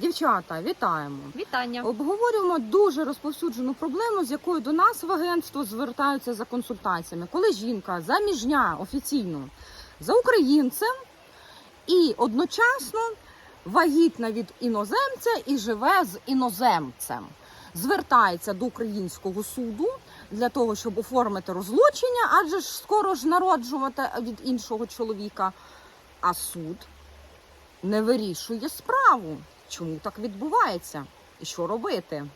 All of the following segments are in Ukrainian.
Дівчата, вітаємо! Вітання. Обговорюємо дуже розповсюджену проблему, з якою до нас в агентство звертаються за консультаціями. Коли жінка заміжня офіційно за українцем і одночасно вагітна від іноземця і живе з іноземцем, звертається до українського суду для того, щоб оформити розлучення, адже ж скоро ж народжувати від іншого чоловіка. А суд не вирішує справу. Чому так відбувається? І що робити?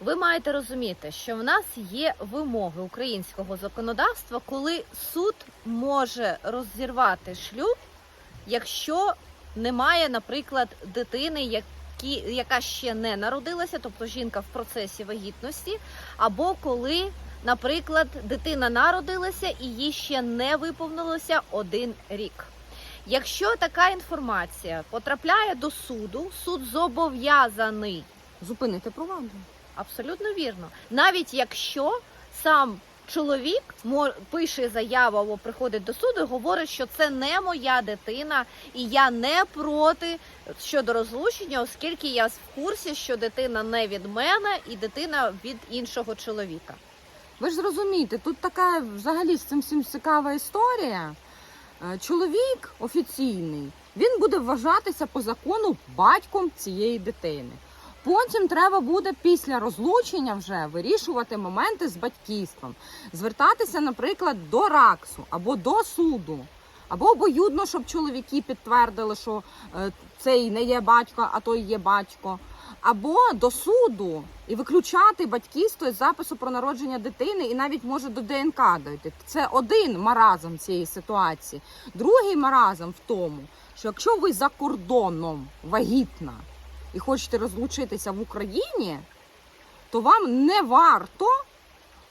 Ви маєте розуміти, що в нас є вимоги українського законодавства, коли суд може розірвати шлюб, якщо немає, наприклад, дитини, які, яка ще не народилася, тобто жінка в процесі вагітності, або коли, наприклад, дитина народилася і їй ще не виповнилося один рік. Якщо така інформація потрапляє до суду, суд зобов'язаний Зупинити провадження. Абсолютно вірно. Навіть якщо сам чоловік пише заяву або приходить до суду, і говорить, що це не моя дитина, і я не проти щодо розлучення, оскільки я в курсі, що дитина не від мене і дитина від іншого чоловіка. Ви ж зрозумієте, тут така взагалі з цим всім цікава історія. Е, Чоловік офіційний, він буде вважатися по закону батьком цієї дитини. Потім треба буде після розлучення вже вирішувати моменти з батьківством, звертатися, наприклад, до РАКСу або до суду, або обоюдно, щоб чоловіки підтвердили, що е, цей не є батько, а той є батько, або до суду і виключати батьківство із запису про народження дитини, і навіть може до ДНК дойти. Це один маразм цієї ситуації. Другий маразм в тому, що якщо ви за кордоном вагітна і хочете розлучитися в Україні, то вам не варто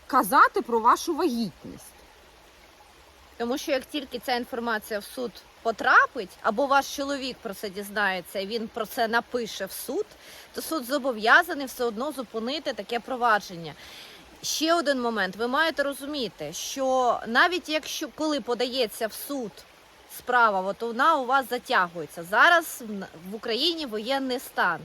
казати про вашу вагітність. Тому що як тільки ця інформація в суд потрапить, або ваш чоловік про це дізнається, і він про це напише в суд, то суд зобов'язаний все одно зупинити таке провадження. Ще один момент: ви маєте розуміти, що навіть якщо коли подається в суд справа, от вона у вас затягується. Зараз в- Україні воєнний стан.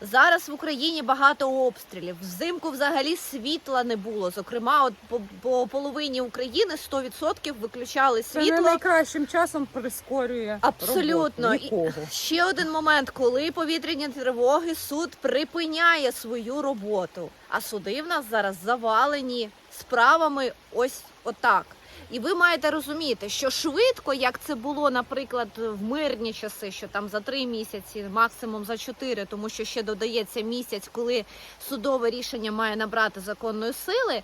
Зараз в Україні багато обстрілів. Взимку взагалі світла не було. Зокрема, от по, по половині України 100% виключали світло. найкращим часом прискорює Абсолютно. роботу. І ще один момент, коли повітряні тривоги, суд припиняє свою роботу. А суди в нас зараз завалені справами ось отак. І ви маєте розуміти, що швидко, як це було, наприклад, в мирні часи, що там за три місяці, максимум за чотири, тому що ще додається місяць, коли судове рішення має набрати законної сили.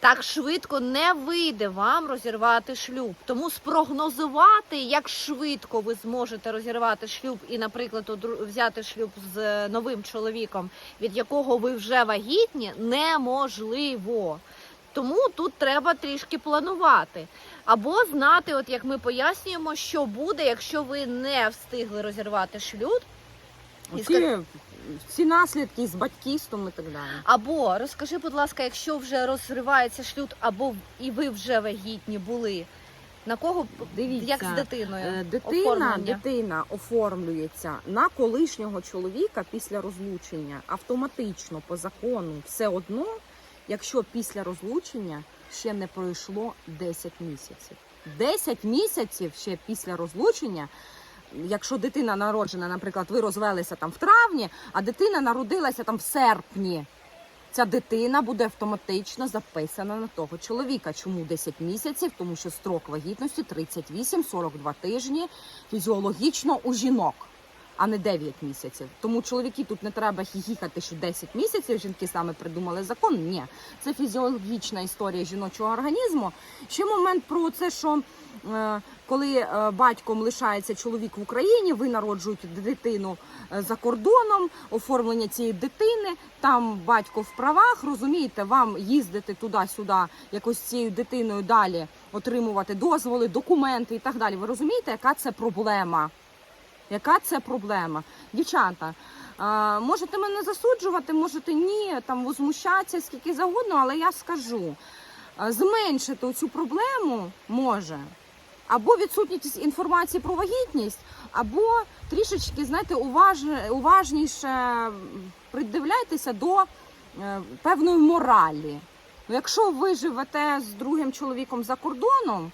Так швидко не вийде вам розірвати шлюб. Тому спрогнозувати, як швидко ви зможете розірвати шлюб і, наприклад, взяти шлюб з новим чоловіком, від якого ви вже вагітні, неможливо. Тому тут треба трішки планувати. Або знати, от як ми пояснюємо, що буде, якщо ви не встигли розірвати шлюб. І Ці, ці наслідки з батьківством і так далі. Або розкажи, будь ласка, якщо вже розривається шлюб, або і ви вже вагітні були, на кого Дивіться, як з дитиною? Е, Дитина, дитина оформлюється на колишнього чоловіка після розлучення автоматично по закону все одно, якщо після розлучення ще не пройшло 10 місяців. 10 місяців ще після розлучення. Якщо дитина народжена, наприклад, ви розвелися там в травні, а дитина народилася там в серпні. Ця дитина буде автоматично записана на того чоловіка. Чому 10 місяців? Тому що строк вагітності 38-42 тижні фізіологічно у жінок, а не 9 місяців. Тому чоловіки тут не треба хіхікати, що 10 місяців жінки саме придумали закон. Ні, це фізіологічна історія жіночого організму. Ще момент про це, що е, коли е, батьком лишається чоловік в Україні, ви народжуєте дитину е, за кордоном, оформлення цієї дитини, там батько в правах, розумієте, вам їздити туди-сюди, якось цією дитиною далі отримувати дозволи, документи і так далі. Ви розумієте, яка це проблема? Яка це проблема? Дівчата, можете мене засуджувати, можете ні, там возмущатися скільки завгодно, але я скажу, зменшити цю проблему може або відсутність інформації про вагітність, або трішечки, знаєте, уваж... уважніше придивляйтеся до е, певної моралі. Якщо ви живете з другим чоловіком за кордоном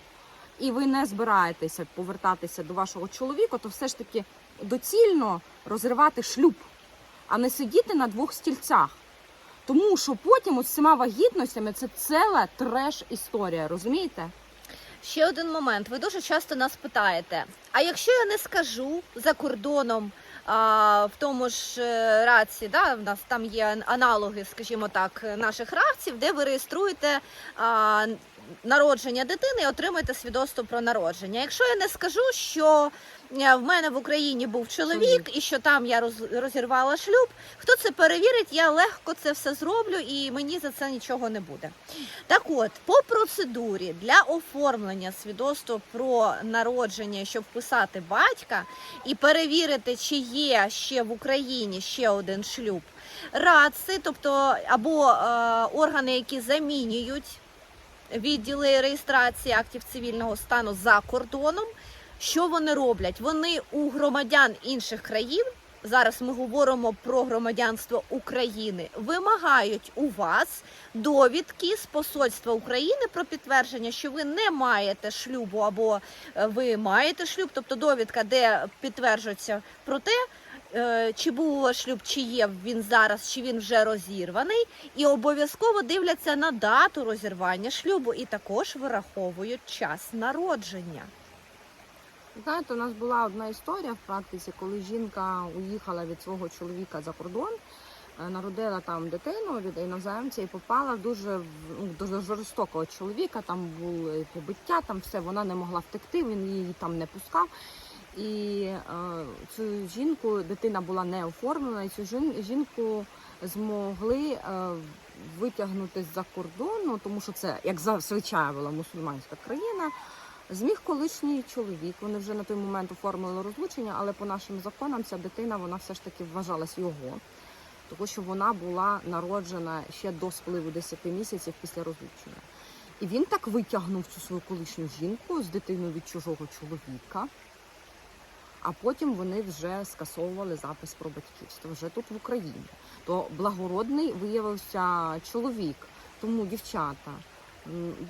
і ви не збираєтеся повертатися до вашого чоловіка, то все ж таки доцільно розривати шлюб, а не сидіти на двох стільцях. Тому що потім от з цими вагітностями це ціла треш-історія, розумієте? Ще один момент. Ви дуже часто нас питаєте: а якщо я не скажу за кордоном, а, в тому ж е, раці, да, в нас там є аналоги, скажімо так, наших раців, де ви реєструєте а, народження дитини і отримуєте свідоцтво про народження. Якщо я не скажу, що е, в мене в Україні був чоловік і що там я роз- розірвала шлюб, хто це перевірить, я легко це все зроблю і мені за це нічого не буде. Так от, по процедурі для оформлення свідоцтва про народження, щоб вписати батька і перевірити, чи є ще в Україні ще один шлюб, РАЦи, тобто або е, органи, які замінюють відділи реєстрації актів цивільного стану за кордоном. Що вони роблять? Вони у громадян інших країн. Зараз ми говоримо про громадянство України. Вимагають у вас довідки з посольства України про підтвердження, що ви не маєте шлюбу або е, ви маєте шлюб, тобто довідка, де підтверджується про те, чи був шлюб, чи є він зараз, чи він вже розірваний, і обов'язково дивляться на дату розірвання шлюбу, і також вираховують час народження. Знаєте, у нас була одна історія в практиці, коли жінка уїхала від свого чоловіка за кордон, е, народила там дитину від іноземця і попала в дуже ну, дуже жорстокого чоловіка. Там були побиття, там все вона не могла втекти, він її там не пускав. І е, цю жінку дитина була не оформлена, і цю жінку змогли е, витягнути з-за кордону, тому що це як зазвичай була мусульманська країна. Зміг колишній чоловік. Вони вже на той момент оформили розлучення, але по нашим законам ця дитина вона все ж таки вважалась його, тому що вона була народжена ще до спливу 10 місяців після розлучення. І він так витягнув цю свою колишню жінку з дитиною від чужого чоловіка. А потім вони вже скасовували запис про батьківство вже тут в Україні. То благородний виявився чоловік. Тому, дівчата,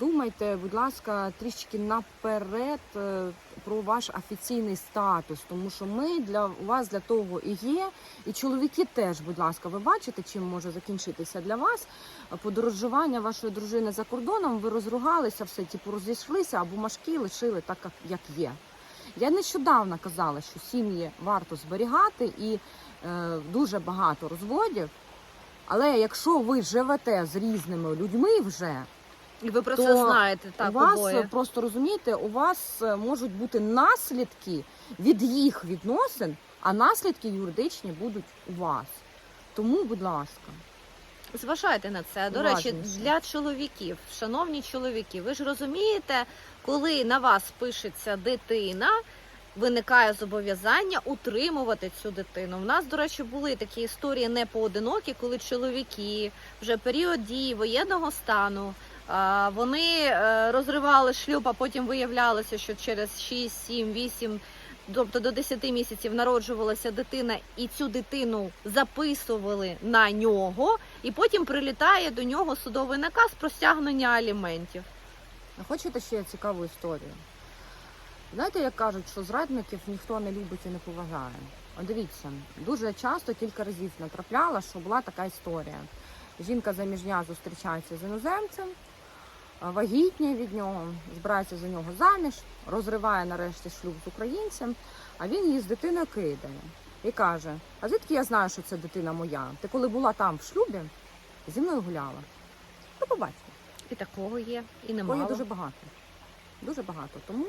думайте, будь ласка, трішки наперед е, про ваш офіційний статус, тому що ми для вас для того і є. І чоловіки теж, будь ласка, ви бачите, чим може закінчитися для вас подорожування вашої дружини за кордоном. Ви розругалися, все типу розійшлися, а бумажки лишили так, як є. Я нещодавно казала, що сім'ї варто зберігати і е, дуже багато розводів. Але якщо ви живете з різними людьми вже, І ви про То це знаєте так у вас обоє. просто розумієте, у вас е, можуть бути наслідки від їх відносин, а наслідки юридичні будуть у вас. Тому, будь ласка, Зважайте на це. До речі, для чоловіків, шановні чоловіки, ви ж розумієте, коли на вас пишеться дитина, виникає зобов'язання утримувати цю дитину. У нас, до речі, були такі історії не поодинокі, коли чоловіки вже період дії воєнного стану. Вони е, розривали шлюб, а потім виявлялося, що через 6, 7, 8, тобто до 10 місяців народжувалася дитина, і цю дитину записували на нього, і потім прилітає до нього судовий наказ про стягнення аліментів. Хочете ще цікаву історію? Знаєте, як кажуть, що зрадників ніхто не любить і не поважає. Дивіться, дуже часто кілька разів натрапляла, що була така історія. Жінка заміжня зустрічається з іноземцем, а, вагітніє від нього, збирається за нього заміж, розриває нарешті шлюб з українцем, а він її з дитиною кидає і каже: А звідки я знаю, що це дитина моя? Ти коли була там в шлюбі, зі мною гуляла. Ну, побачите. І такого є, і Такого немало. є дуже багато. Дуже багато. Тому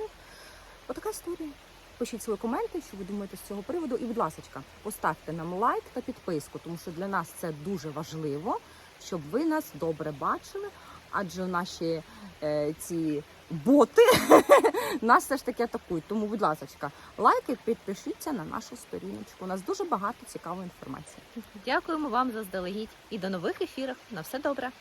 отака історія. Пишіть свої коменти, що ви думаєте з цього приводу. І, будь ласка, поставте нам лайк та підписку, тому що для нас це дуже важливо, щоб ви нас добре бачили. Адже наші е, ці боти нас все ж таки атакують. Тому, будь ласка, лайки, підпишіться на нашу сторіночку. У нас дуже багато цікавої інформації. Дякуємо вам заздалегідь і до нових ефірів. На все добре.